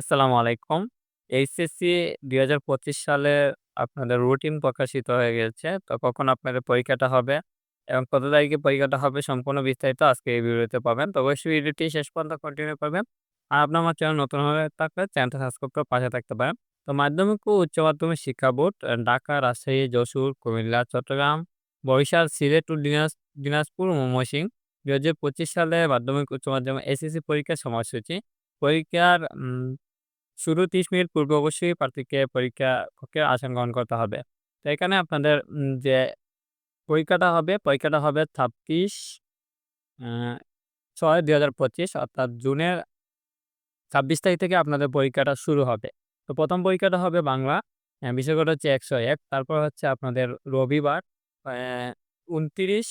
আসসালামু আলাইকুম। এইচএসসি ২০২৫ সালে আপনাদের রুটিন প্রকাশিত হয়ে গেছে। তো কখন আপনাদের পরীক্ষাটা হবে এবং কত তারিখে পরীক্ষাটা হবে সম্পূর্ণ বিস্তারিত আজকে এই ভিডিওতে পাবেন। তো অবশ্যই ভিডিওটি শেষ পর্যন্ত কন্টিনিউ করবেন। আর আপনি আমার চ্যানেল নতুন থাকলে চ্যানেলটা সাবস্ক্রাইব করে পাশে থাকতে পারেন। তো মাধ্যমিক ও উচ্চ মাধ্যমিক শিক্ষা বোর্ড ঢাকা, রাজশাহী, যশোর, কুমিল্লা, চট্টগ্রাম, বরিশাল, সিলেট ও দিনাজ দিনাজপুর, ময়মনসিংহ ২০২৫ সালে মাধ্যমিক উচ্চ মাধ্যমিক এসএসসি পরীক্ষার সময়সূচি। পরীক্ষার শুরু ৩০ মিনিট পূর্বে অবশ্যই প্রার্থীকে পরীক্ষা কক্ষে আসন গ্রহণ করতে হবে। তো এখানে আপনাদের যে পরীক্ষাটা হবে, পরীক্ষাটা হবে ২৬ আ ৬-২০২৫ অর্থাৎ জুনের ২৬ তারিখ থেকে আপনাদের পরীক্ষাটা শুরু হবে। তো প্রথম পরীক্ষাটা হবে বাংলা। বিষয়কটা হচ্ছে ১০১ তারপর হচ্ছে আপনাদের রবিবার অ্যা ২৯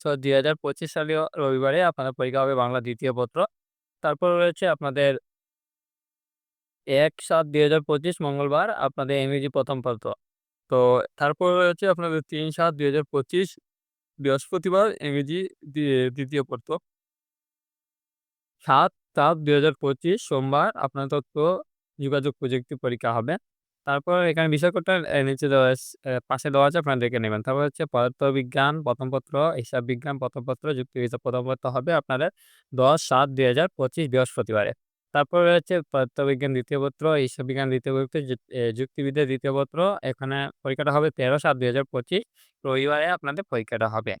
ছয় ২০২৫ সালীয় রবিবারে আপনাদের পরীক্ষা হবে বাংলা দ্বিতীয় পত্র। তারপর রয়েছে আপনাদের ১-৭-২০২৫ মঙ্গলবার আপনাদের ইংরেজি প্রথম পত্র। তো তারপর রয়েছে আপনাদের ৩-৭-২০২৫ বৃহস্পতিবার ইংরেজি দ্বি ২য় পত্র। ৭-৭-২০২৫ সোমবার আপনার তথ্য যোগাযোগ প্রযুক্তি পরীক্ষা হবে। তারপর এখানে বিষয়কটা নিচে দেওয়া পাশে দেওয়া আছে আপনারা দেখে নেবেন। তারপর হচ্ছে পদার্থবিজ্ঞান প্রথম পত্র, হিসাব বিজ্ঞান প্রথম পত্র, যুক্তিবিদ্যা ১ম পত্র হবে আপনাদের ১০-৭-২০২৫ বৃহস্পতিবারে। তারপর রয়েছে পদার্থবিজ্ঞান দ্বিতীয় পত্র, বিজ্ঞান ২য় পত্র, যুক্তিবিদ্যা ২য় পত্র। এখানে পরীক্ষাটা হবে ১৩-৭-২০২৫ রবিবারে আপনাদের পরীক্ষাটা হবে।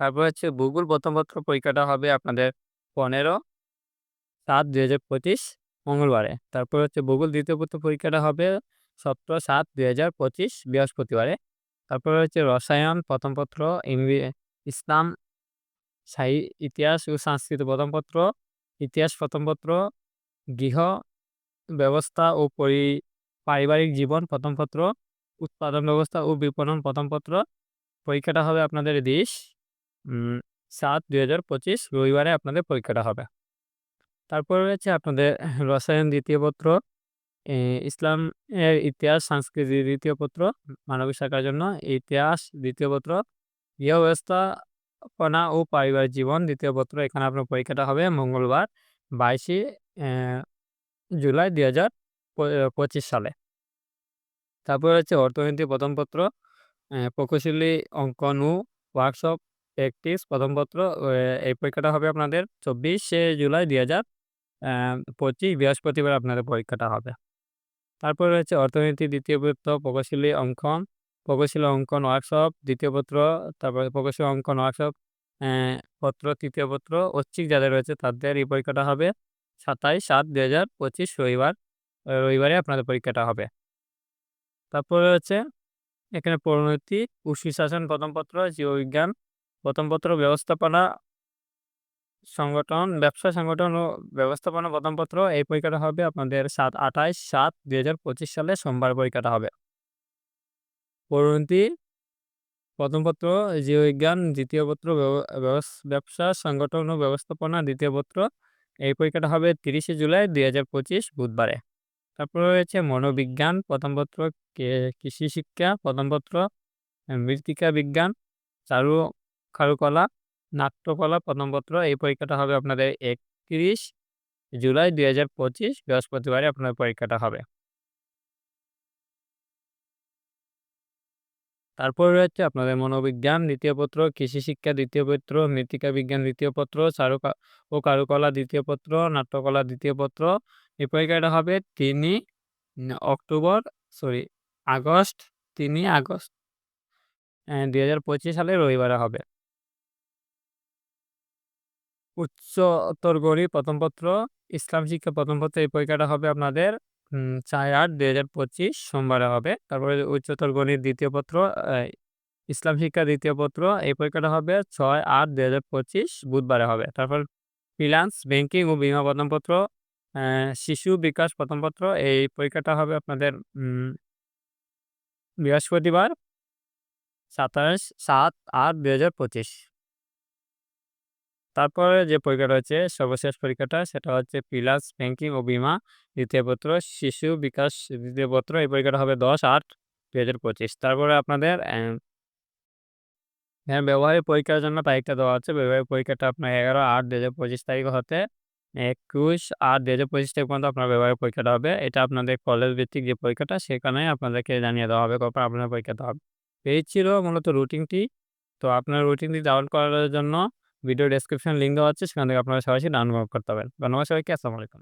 তারপর হচ্ছে ভূগোল ১ম পত্র পরীক্ষাটা হবে আপনাদের ১৫-৭-২০২৫ মঙ্গলবারে। তারপর হচ্ছে ভূগোল দ্বিতীয় পত্র পরীক্ষাটা হবে ১৭-৭-২০২৫ বৃহস্পতিবারে। তারপর হচ্ছে রসায়ন প্রথম পত্র, ইসলাম, সাহি ইতিহাস ও সংস্কৃত ১ম পত্র, ইতিহাস ১ম পত্র, গৃহ ব্যবস্থা ও পরি পারিবারিক জীবন ১ম পত্র, উৎপাদন ব্যবস্থা ও বিপণন ১ম পত্র। পরীক্ষাটা হবে আপনাদের ২০ উম ৭-২০২৫ রবিবারে আপনাদের পরীক্ষাটা হবে। তারপর রয়েছে আপনাদের রসায়ন দ্বিতীয় পত্র, এ ইসলামের ইতিহাস, সংস্কৃতি দ্বিতীয় পত্র, মানবিক শাখার জন্য ইতিহাস দ্বিতীয় পত্র, গৃহ ব্যবস্থাপনা ও পারিবারিক জীবন দ্বিতীয় পত্র। এখানে আপনার পরীক্ষাটা হবে মঙ্গলবার ২২ অ্যা জুলাই ২০২৫ সালে। তারপর হচ্ছে অর্থনীতি প্রথম পত্র, প্রকৌশলী অঙ্কন ও ওয়ার্কশপ প্র্যাকটিস প্রথম পত্র। এই পরীক্ষাটা হবে আপনাদের ২৪শে জুলাই ২০২৫ বৃহস্পতিবার আপনাদের পরীক্ষাটা হবে। তারপর রয়েছে অর্থনীতি দ্বিতীয় পত্র, প্রকৌশলী অঙ্কন, প্রকৌশলী অঙ্কন ওয়ার্কশপ দ্বিতীয় পত্র, তারপরে প্রকৌশলী অঙ্কন ওয়ার্কশপ পত্র তৃতীয় পত্র। ঐচ্ছিক যাদের রয়েছে তাদের এই পরীক্ষাটা হবে ২৭-৭-২০২৫ রবিবার। রবিবারে আপনাদের পরীক্ষাটা হবে। তারপরে হচ্ছে এখানে পরিণতি সুশাসন ১ম পত্র, জীববিজ্ঞান ১ম পত্র, ব্যবস্থাপনা সংগঠন, ব্যবসা সংগঠন ও ব্যবস্থাপনা ১ম পত্র। এই পরীক্ষাটা হবে আপনাদের ৭-২৮-৭-২০২৫ সালে সোমবার পরীক্ষাটা হবে। পরিণতি ১ম পত্র, জীববিজ্ঞান দ্বিতীয় পত্র, ব্যব ব্যবস সংগঠন ও ব্যবস্থাপনা দ্বিতীয় পত্র। এই পরীক্ষাটা হবে ৩০শে জুলাই ২০২৫ বুধবারে। তারপর রয়েছে মনোবিজ্ঞান ১ম পত্র, কৃষি শিক্ষা ১ম পত্র, মৃত্তিকা বিজ্ঞান, চারু কারুকলা, নাট্যকলা ১ম পত্র। এই পরীক্ষাটা হবে আপনাদের ৩১ জুলাই ২০২৫ বৃহস্পতিবারে আপনাদের পরীক্ষাটা হবে। তারপর রয়েছে আপনাদের মনোবিজ্ঞান দ্বিতীয় পত্র, কৃষি শিক্ষা দ্বিতীয় পত্র, মৃত্তিকা বিজ্ঞান দ্বিতীয় পত্র, চারুকা ও কারুকলা দ্বিতীয় পত্র, নাট্যকলা দ্বিতীয় পত্র। এই পরীক্ষাটা হবে ৩ই ন অক্টোবর সরি আগস্ট ৩ই আগস্ট অ্যা ২০২৫ সালে রবিবারে হবে। উচ্চতর গড়ি প্রথম পত্র, ইসলাম শিক্ষা প্রথম পত্র। এই পরীক্ষাটা হবে আপনাদের উম ৪-৮-২০২৫ সোমবারে হবে। তারপরে উচ্চতর গণিত দ্বিতীয় পত্র, ইসলাম শিক্ষা দ্বিতীয় পত্র। এই পরীক্ষাটা হবে ৬-৮-২০২৫ বুধবারে হবে। তারপর ফিন্যান্স, ব্যাংকিং ও বীমা ১ম পত্র, অ্যা শিশু বিকাশ ১ম পত্র। এই পরীক্ষাটা হবে আপনাদের বৃহস্পতিবার ২৭-৭-৮-২০২৫ তারপরে যে পরীক্ষাটা হচ্ছে সর্বশেষ পরীক্ষাটা সেটা হচ্ছে পিলাস ব্যাংকিং ও বিমা দ্বিতীয় পত্র, শিশু বিকাশ, দ্বিতীয় পত্র, এই পরীক্ষাটা হবে দশ আট দু হাজার পঁচিশ। তারপরে আপনাদের হ্যাঁ ব্যবহারিক পরীক্ষার জন্য তারিখটা দেওয়া হচ্ছে ব্যবহারিক পরীক্ষাটা আপনার এগারো আট দু হাজার পঁচিশ তারিখ হতে একুশ আট দু হাজার পঁচিশ তারিখ পর্যন্ত আপনার ব্যবহারিক পরীক্ষাটা হবে। এটা আপনাদের কলেজ ভিত্তিক যে পরীক্ষাটা সেখানে আপনাদেরকে জানিয়ে দেওয়া হবে কখন আপনার পরীক্ষাটা হবে। এই ছিল মূলত রুটিনটি তো আপনার রুটিনটি ডাউনলোড করার জন্য ভিডিও ডেসক্রিপশন লিঙ্ক দেওয়া আছে, সেখান থেকে আপনারা সরাসরি ডাউনলোড করতে পারেন ধন্যবাদ সবাইকে, আসসালামু আলাইকুম।